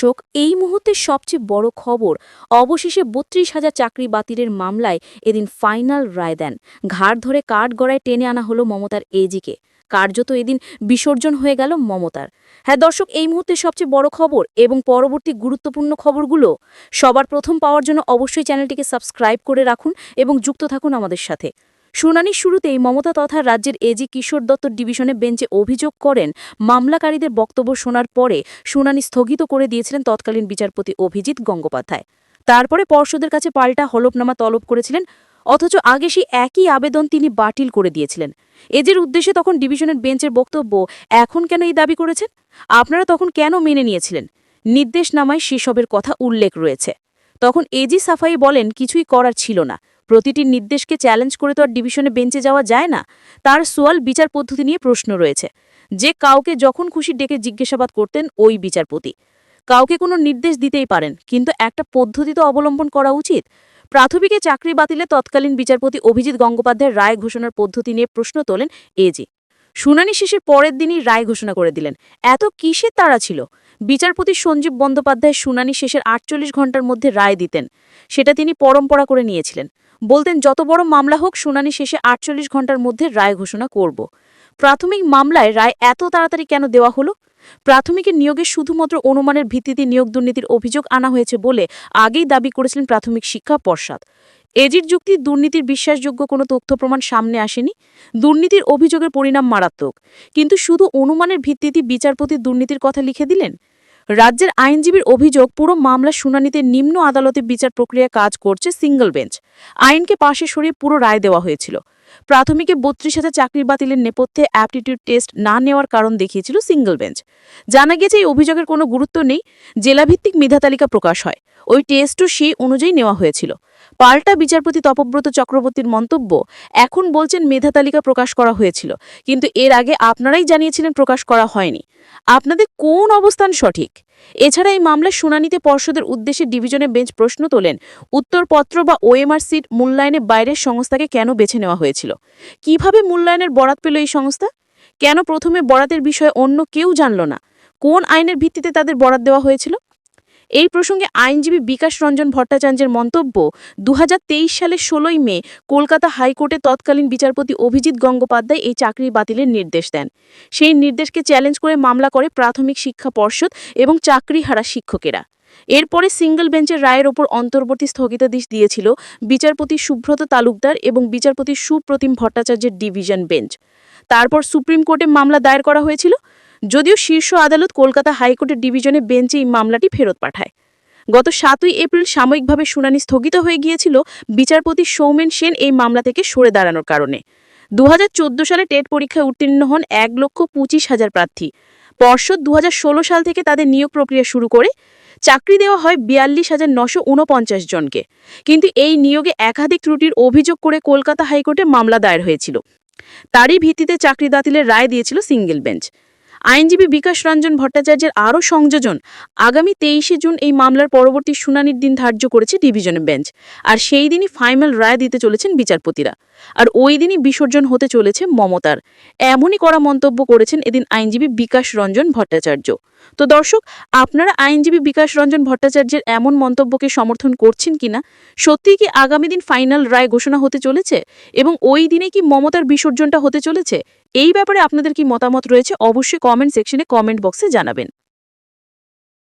চোখ এই মুহূর্তের সবচেয়ে বড় খবর। অবশেষে বত্রিশ হাজার চাকরি বাতিলের মামলায় এদিন ফাইনাল রায় দেন। ঘাড় ধরে কাঠ গড়ায় টেনে আনা হলো মমতার এজিকে। কার্যত এদিন বিসর্জন হয়ে গেল মমতার। হ্যাঁ দর্শক, এই মুহূর্তে সবচেয়ে বড় খবর এবং পরবর্তী গুরুত্বপূর্ণ খবরগুলো সবার প্রথম পাওয়ার জন্য অবশ্যই চ্যানেলটিকে সাবস্ক্রাইব করে রাখুন এবং যুক্ত থাকুন আমাদের সাথে। শুনানির শুরুতেই মমতা তথা রাজ্যের এজি কিশোর দত্ত ডিভিশনে বেঞ্চে অভিযোগ করেন, মামলাকারীদের বক্তব্য শোনার পরে শুনানি স্থগিত করে দিয়েছিলেন তৎকালীন বিচারপতি অভিজিৎ গঙ্গোপাধ্যায়। তারপরে পর্ষদের কাছে পাল্টা হলফনামা তলব করেছিলেন, অথচ আগে সেই একই আবেদন তিনি বাতিল করে দিয়েছিলেন। এজের উদ্দেশ্যে তখন ডিভিশনের বেঞ্চের বক্তব্য, এখন কেন এই দাবি করেছেন? আপনারা তখন কেন মেনে নিয়েছিলেন? নির্দেশনামায় সেসবের কথা উল্লেখ রয়েছে। তখন এজি সাফাই বলেন, কিছুই করার ছিল না। প্রতিটি নির্দেশকে চ্যালেঞ্জ করে তো আর ডিভিশনে বেঞ্চে যাওয়া যায় না। তার সোয়াল বিচার পদ্ধতি নিয়ে প্রশ্ন রয়েছে। যে কাউকে যখন খুশি ডেকে জিজ্ঞাসাবাদ করতেন ওই বিচারপতি। কাউকে কোনো নির্দেশ দিতেই পারেন, কিন্তু একটা পদ্ধতি তো অবলম্বন করা উচিত। প্রাথমিকে চাকরি বাতিলে তৎকালীন বিচারপতি অভিজিৎ গঙ্গোপাধ্যায়ের রায় ঘোষণার পদ্ধতি নিয়ে প্রশ্ন তোলেন এজি শুনানি শেষের পরের দিনই রায় ঘোষণা করে দিলেন। এত কিসের তারা ছিল? বিচারপতি সঞ্জীব বন্দ্যোপাধ্যায় শুনানি শেষের আটচল্লিশ ঘণ্টার মধ্যে রায় দিতেন। সেটা তিনি পরম্পরা করে নিয়েছিলেন। বলতেন, যত বড় মামলা হোক, শুনানি শেষে আটচল্লিশ ঘণ্টার মধ্যে রায় ঘোষণা করব। প্রাথমিক মামলায় রায় এত তাড়াতাড়ি কেন দেওয়া হলো? প্রাথমিকের নিয়োগে শুধুমাত্র অনুমানের ভিত্তিতে নিয়োগ দুর্নীতির অভিযোগ আনা হয়েছে বলে আগেই দাবি করেছিলেন প্রাথমিক শিক্ষা পর্ষদ। এজির যুক্তি, দুর্নীতির বিশ্বাসযোগ্য কোনো তথ্য প্রমাণ সামনে আসেনি। দুর্নীতির অভিযোগের পরিণাম মারাত্মক। কিন্তু শুধু অনুমানের ভিত্তিতে বিচারপতি দুর্নীতির কথা লিখে দিলেন? রাজ্যের আইনজীবীর অভিযোগ, পুরো মামলা শুনানিতে নিম্ন আদালতে বিচার প্রক্রিয়া কাজ করছে সিঙ্গল বেঞ্চ। আইনকে পাশে সরিয়ে পুরো রায় দেওয়া হয়েছিল। প্রাথমিকে বত্রিশ হাজার চাকরি বাতিলের নেপথ্যে অ্যাপটিটিউড টেস্ট না নেওয়ার কারণ দেখিয়েছিল সিঙ্গল বেঞ্চ। জানা গেছে এই অভিযোগের কোনো গুরুত্ব নেই, জেলাভিত্তিক মেধা তালিকা প্রকাশ হয়। ওই টেস্টও সেই অনুযায়ী নেওয়া হয়েছিল। পাল্টা বিচারপতি তপব্রত চক্রবর্তীর মন্তব্য, এখন বলছেন মেধা তালিকা প্রকাশ করা হয়েছিল, কিন্তু এর আগে আপনারাই জানিয়েছিলেন প্রকাশ করা হয়নি। আপনাদের কোন অবস্থান সঠিক? এছাড়া এই মামলার শুনানিতে পর্ষদের উদ্দেশ্যে ডিভিশনে বেঞ্চ প্রশ্ন তোলেন, উত্তরপত্র বা ওএমআর সিট মূল্যায়নে বাইরের সংস্থাকে কেন বেছে নেওয়া হয়েছিল? কীভাবে মূল্যায়নের বরাত পেল এই সংস্থা? কেন প্রথমে বরাতের বিষয়ে অন্য কেউ জানল না? কোন আইনের ভিত্তিতে তাদের বরাত দেওয়া হয়েছিল? এই প্রসঙ্গে আইনজীবী বিকাশ রঞ্জন ভট্টাচার্যের মন্তব্য দু হাজার তেইশ সালের ষোলোই মে কলকাতা হাইকোর্টে তৎকালীন বিচারপতি অভিজিৎ গঙ্গোপাধ্যায় এই চাকরি বাতিলের নির্দেশ দেন। সেই নির্দেশকে চ্যালেঞ্জ করে মামলা করে প্রাথমিক শিক্ষা পর্ষদ এবং চাকরি হারা শিক্ষকেরা। এরপরে সিঙ্গল বেঞ্চের রায়ের ওপর অন্তর্বর্তী স্থগিতাদেশ দিয়েছিল বিচারপতি সুব্রত তালুকদার এবং বিচারপতি সুপ্রতিম ভট্টাচার্যের ডিভিশন বেঞ্চ। তারপর সুপ্রিম কোর্টে মামলা দায়ের করা হয়েছিল যদিও শীর্ষ আদালত কলকাতা হাইকোর্টের ডিভিশনে বেঞ্চে এই মামলাটি ফেরত পাঠায়। গত সাতই এপ্রিল সাময়িকভাবে শুনানি স্থগিত হয়ে গিয়েছিল বিচারপতি সৌমেন সেন এই মামলা থেকে সরে দাঁড়ানোর কারণে। দুহাজার চোদ্দ সালে টেট পরীক্ষায় উত্তীর্ণ হন এক লক্ষ পঁচিশ হাজার প্রার্থী। পর্ষদ দু হাজার ষোলো সাল থেকে তাদের নিয়োগ প্রক্রিয়া শুরু করে। চাকরি দেওয়া হয় বিয়াল্লিশ হাজার নশো উনপঞ্চাশ জনকে। কিন্তু এই নিয়োগে একাধিক ত্রুটির অভিযোগ করে কলকাতা হাইকোর্টে মামলা দায়ের হয়েছিল। তারই ভিত্তিতে চাকরি বাতিলের রায় দিয়েছিল সিঙ্গেল বেঞ্চ। আইনজীবী বিকাশ রঞ্জন ভট্টাচার্যের আরও সংযোজন আগামী তেইশে জুন এই মামলার পরবর্তী শুনানির দিন ধার্য করেছে ডিভিশন বেঞ্চ। আর সেই দিনই ফাইনাল রায় দিতে চলেছেন বিচারপতিরা। আর ওই দিনই বিসর্জন হতে চলেছে মমতার। এমনই করা মন্তব্য করেছেন এদিন আইনজীবী বিকাশ রঞ্জন ভট্টাচার্য। তো দর্শক, আপনারা আইনজীবী বিকাশ রঞ্জন ভট্টাচার্যের এমন মন্তব্যকে সমর্থন করছেন কিনা, সত্যিই কি আগামী দিন ফাইনাল রায় ঘোষণা হতে চলেছে এবং ওই দিনে কি মমতার বিসর্জনটা হতে চলেছে? এই ব্যাপারে আপনাদের কি মতামত রয়েছে? অবশ্যই কমেন্ট সেকশনে কমেন্ট বক্সে জানাবেন।